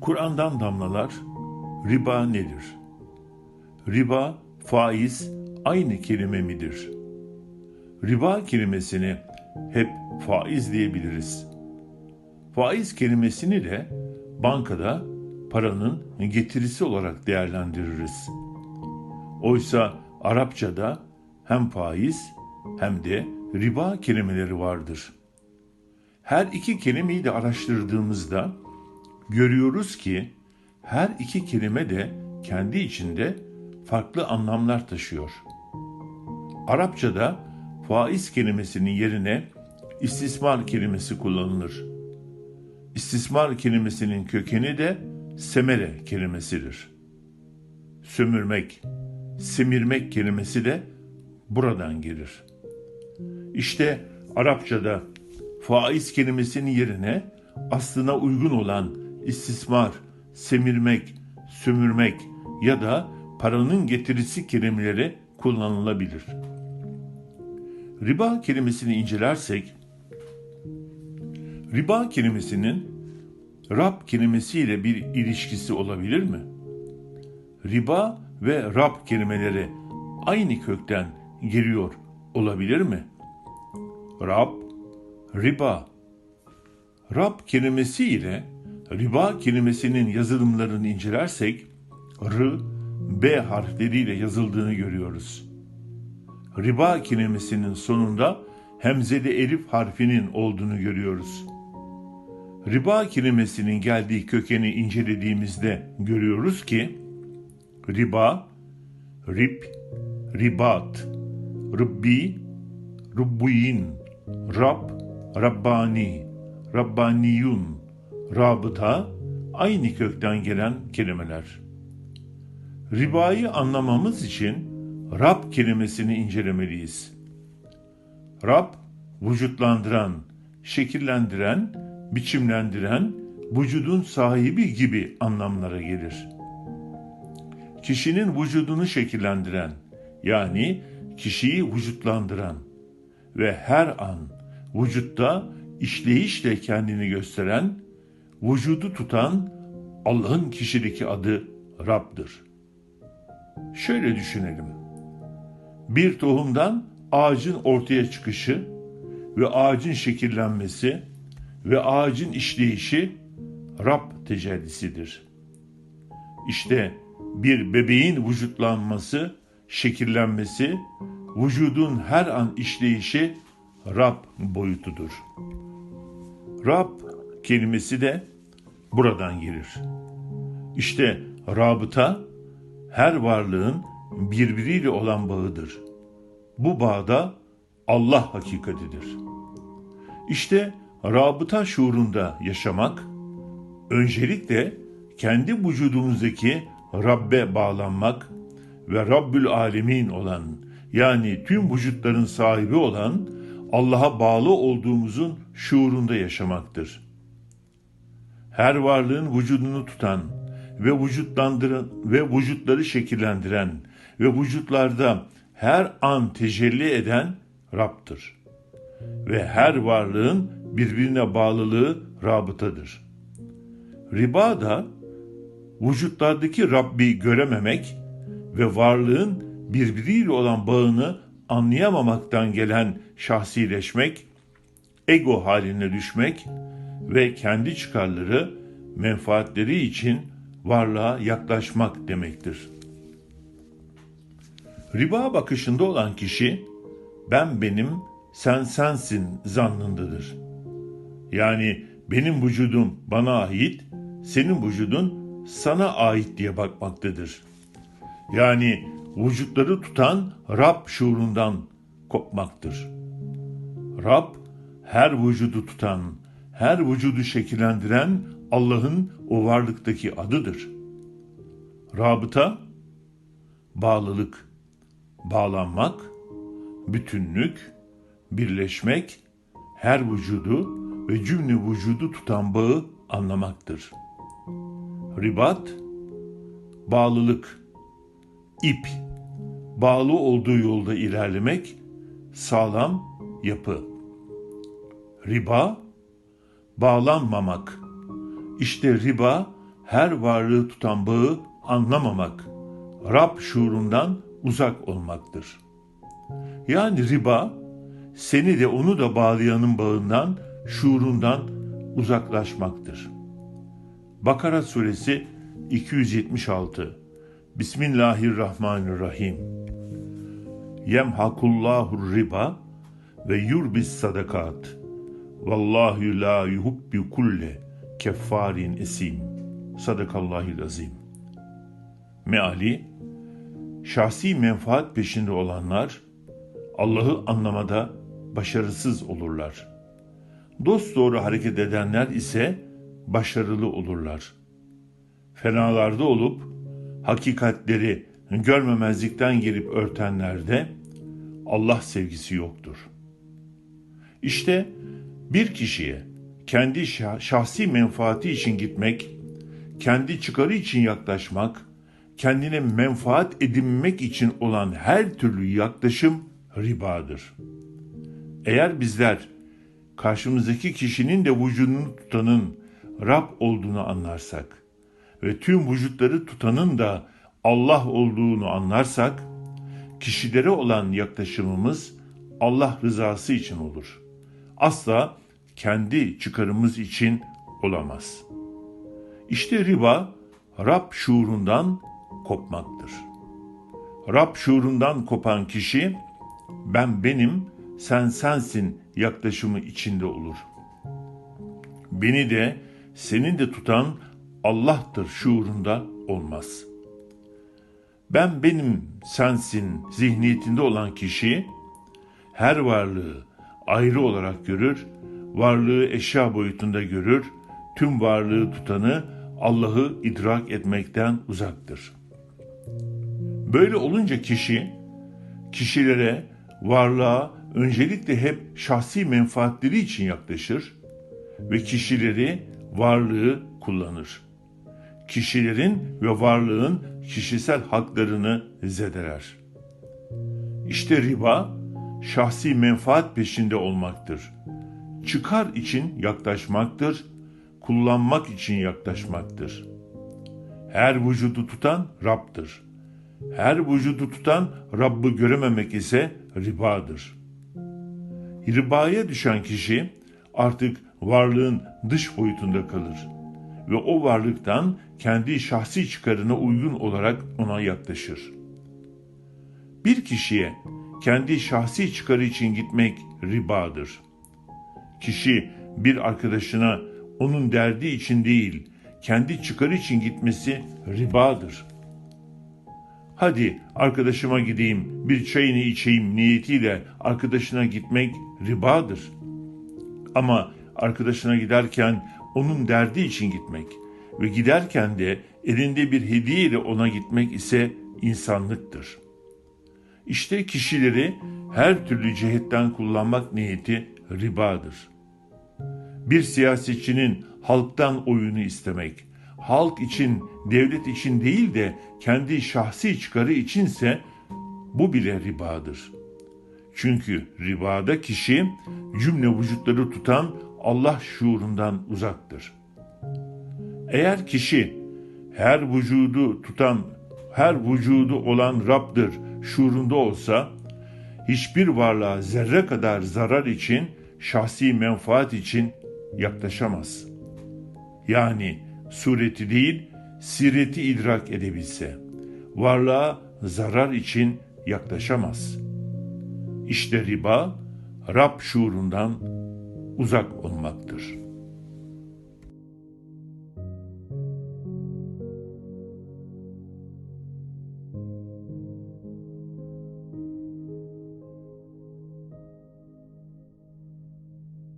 Kur'an'dan damlalar, riba nedir? Riba, faiz aynı kelime midir? Riba kelimesini hep faiz diyebiliriz. Faiz kelimesini de bankada paranın getirisi olarak değerlendiririz. Oysa Arapçada hem faiz hem de riba kelimeleri vardır. Her iki kelimeyi de araştırdığımızda görüyoruz ki her iki kelime de kendi içinde farklı anlamlar taşıyor. Arapçada faiz kelimesinin yerine istismar kelimesi kullanılır. İstismar kelimesinin kökeni de semere kelimesidir. Sömürmek, semirmek kelimesi de buradan gelir. İşte Arapçada faiz kelimesinin yerine aslına uygun olan istismar, semirmek, sömürmek ya da paranın getirisi kelimeleri kullanılabilir. Riba kelimesini incelersek, riba kelimesinin Rab kelimesiyle bir ilişkisi olabilir mi? Riba ve Rab kelimeleri aynı kökten geliyor olabilir mi? Rab, riba. Rab kelimesi ile riba kelimesinin yazılımlarını incelersek R, B harfleriyle yazıldığını görüyoruz. Riba kelimesinin sonunda hemzeli elif harfinin olduğunu görüyoruz. Riba kelimesinin geldiği kökeni incelediğimizde görüyoruz ki riba, rib, ribat, ribbi, rubbuyin, Rab, Rabbani, Rabbaniyun, rabıta aynı kökten gelen kelimeler. Ribayı anlamamız için Rab kelimesini incelemeliyiz. Rab, vücutlandıran, şekillendiren, biçimlendiren, vücudun sahibi gibi anlamlara gelir. Kişinin vücudunu şekillendiren, yani kişiyi vücutlandıran ve her an vücutta işleyişle kendini gösteren, vücudu tutan Allah'ın kişideki adı Rab'dır. Şöyle düşünelim. Bir tohumdan ağacın ortaya çıkışı ve ağacın şekillenmesi ve ağacın işleyişi Rab tecellisidir. İşte bir bebeğin vücutlanması, şekillenmesi, vücudun her an işleyişi Rab boyutudur. Rab kelimesi de buradan gelir. İşte rabıta her varlığın birbiriyle olan bağıdır. Bu bağda Allah hakikatidir. İşte rabıta şuurunda yaşamak, öncelikle kendi vücudumuzdaki Rabbe bağlanmak ve Rabbül Alemin olan yani tüm vücutların sahibi olan Allah'a bağlı olduğumuzun şuurunda yaşamaktır. Her varlığın vücudunu tutan ve vücutlandıran ve vücutları şekillendiren ve vücutlarda her an tecelli eden Rab'dır. Ve her varlığın birbirine bağlılığı rabıtadır. Riba da vücutlardaki Rabbi görememek ve varlığın birbiriyle olan bağını anlayamamaktan gelen şahsileşmek, ego haline düşmek ve kendi çıkarları, menfaatleri için varlığa yaklaşmak demektir. Riba bakışında olan kişi ben benim, sen sensin zannındadır. Yani benim vücudum bana ait, senin vücudun sana ait diye bakmaktadır. Yani vücutları tutan Rab şuurundan kopmaktır. Rab her vücudu tutan, her vücudu şekillendiren Allah'ın o varlıktaki adıdır. Rabıta, bağlılık, bağlanmak, bütünlük, birleşmek, her vücudu ve cümle vücudu tutan bağı anlamaktır. Ribat, bağlılık, ip, bağlı olduğu yolda ilerlemek, sağlam yapı. Riba, bağlanmamak. İşte riba her varlığı tutan bağı anlamamak, Rab şuurundan uzak olmaktır. Yani riba, seni de onu da bağlayanın bağından, şuurundan uzaklaşmaktır. Bakara suresi 276 Bismillahirrahmanirrahim Yemhakullahu riba ve yurbis sadakat Vallahu la yuhibbu kulle keffarin esim Sadakallahil azim Meali Şahsi menfaat peşinde olanlar Allah'ı anlamada başarısız olurlar. Dost doğru hareket edenler ise başarılı olurlar. Fenalarda olup hakikatleri görmemezlikten gelip örtenlerde Allah sevgisi yoktur. İşte bir kişiye kendi şahsi menfaati için gitmek, kendi çıkarı için yaklaşmak, kendine menfaat edinmek için olan her türlü yaklaşım ribadır. Eğer bizler karşımızdaki kişinin de vücudunu tutanın Rab olduğunu anlarsak ve tüm vücutları tutanın da Allah olduğunu anlarsak, kişilere olan yaklaşımımız Allah rızası için olur. Asla kendi çıkarımız için olamaz. İşte riba Rab şuurundan kopmaktır. Rab şuurundan kopan kişi ben benim, sen sensin yaklaşımı içinde olur. Beni de senin de tutan Allah'tır şuurunda olmaz. Ben benim sensin zihniyetinde olan kişi her varlığı ayrı olarak görür, varlığı eşya boyutunda görür, tüm varlığı tutanı Allah'ı idrak etmekten uzaktır. Böyle olunca kişi kişilere, varlığa öncelikle hep şahsi menfaatleri için yaklaşır ve kişileri, varlığı kullanır. Kişilerin ve varlığın kişisel haklarını zedeler. İşte riba, şahsi menfaat peşinde olmaktır. Çıkar için yaklaşmaktır, kullanmak için yaklaşmaktır. Her vücudu tutan Rab'dır. Her vücudu tutan Rabb'ı görememek ise ribadır. Ribaya düşen kişi artık varlığın dış boyutunda kalır ve o varlıktan kendi şahsi çıkarına uygun olarak ona yaklaşır. Bir kişiye kendi şahsi çıkarı için gitmek ribadır. Kişi bir arkadaşına onun derdi için değil, kendi çıkarı için gitmesi ribadır. Hadi arkadaşıma gideyim, bir çayını içeyim niyetiyle arkadaşına gitmek ribadır. Ama arkadaşına giderken onun derdi için gitmek ve giderken de elinde bir hediye ile ona gitmek ise insanlıktır. İşte kişileri her türlü cihetten kullanmak niyeti ribadır. Bir siyasetçinin halktan oyunu istemek, halk için, devlet için değil de kendi şahsi çıkarı içinse bu bile ribadır. Çünkü ribada kişi cümle vücutları tutan Allah şuurundan uzaktır. Eğer kişi her vücudu tutan, her vücudu olan Rab'dır şuurunda olsa, hiçbir varlığa zerre kadar zarar için, şahsi menfaat için yaklaşamaz. Yani sureti değil, sireti idrak edebilse, varlığa zarar için yaklaşamaz. İşte riba, Rab şuurundan uzak olmaktır.